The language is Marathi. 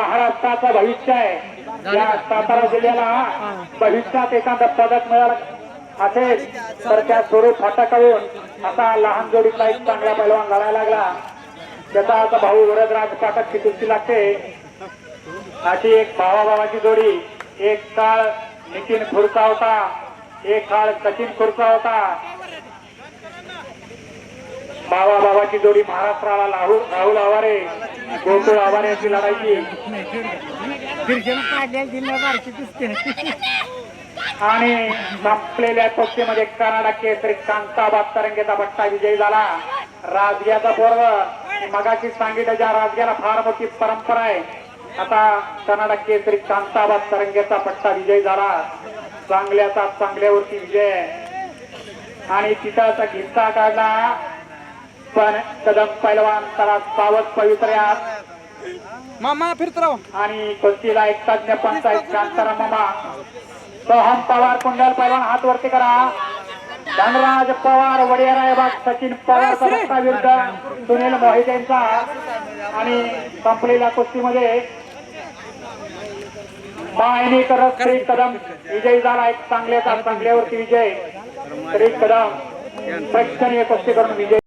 महाराष्ट्राचं भविष्य आहे. या सातारा जिल्ह्याला भविष्यात एखादं पदक मिळालं असेल तर त्या स्वरूप फाटाकडून आता लहान जोडीतला एक चांगला पैलवान लढायला लागला. त्याचा आता भाऊ वरदराज पाठक कुस्ती लागते? अशी एक भावाभावाची जोडी. एक काळ नितीन खुरचा होता. एक काळ सचिन खुरचा होता. बाबा जोडी महाराष्ट्राला राहुल राहुल आवारे गोकुळ आवारे यांची लढायची आणि संपलेल्या पक्षीमध्ये कर्नाटक केसरी कांताबाद तरंगेचा पट्टा विजयी झाला. राजग्याचा पोरग. मगाशी सांगितलं ज्या राजग्याला फार मोठी परंपरा आहे आता कर्नाटक केसरी कांताबाद तरंगेचा पट्टा विजयी झाला. चांगल्याचा चांगल्यावरती विजय. आणि तिथाचा घिस्सा काढला. पण कदम पैलवान त्याला सावध पवित्र्यात मामा फिरत राव आणि कुस्तीला एक तज्ञ पंचायत शांताराम मामा. सोहम पवार कुंडल पैलवान हात वरती करा. धनराज पवार वडियारायबाग सचिन पवारचा धक्का विरुद्ध सुनील मोहितेंचा. आणि संपलेल्या कुस्तीमध्ये मायनी करत श्री कदम. विजयी झाला एक चांगल्याचा चांगल्यावरती विजय. श्री कदम. प्रेक्षणीय कुस्ती करून विजय.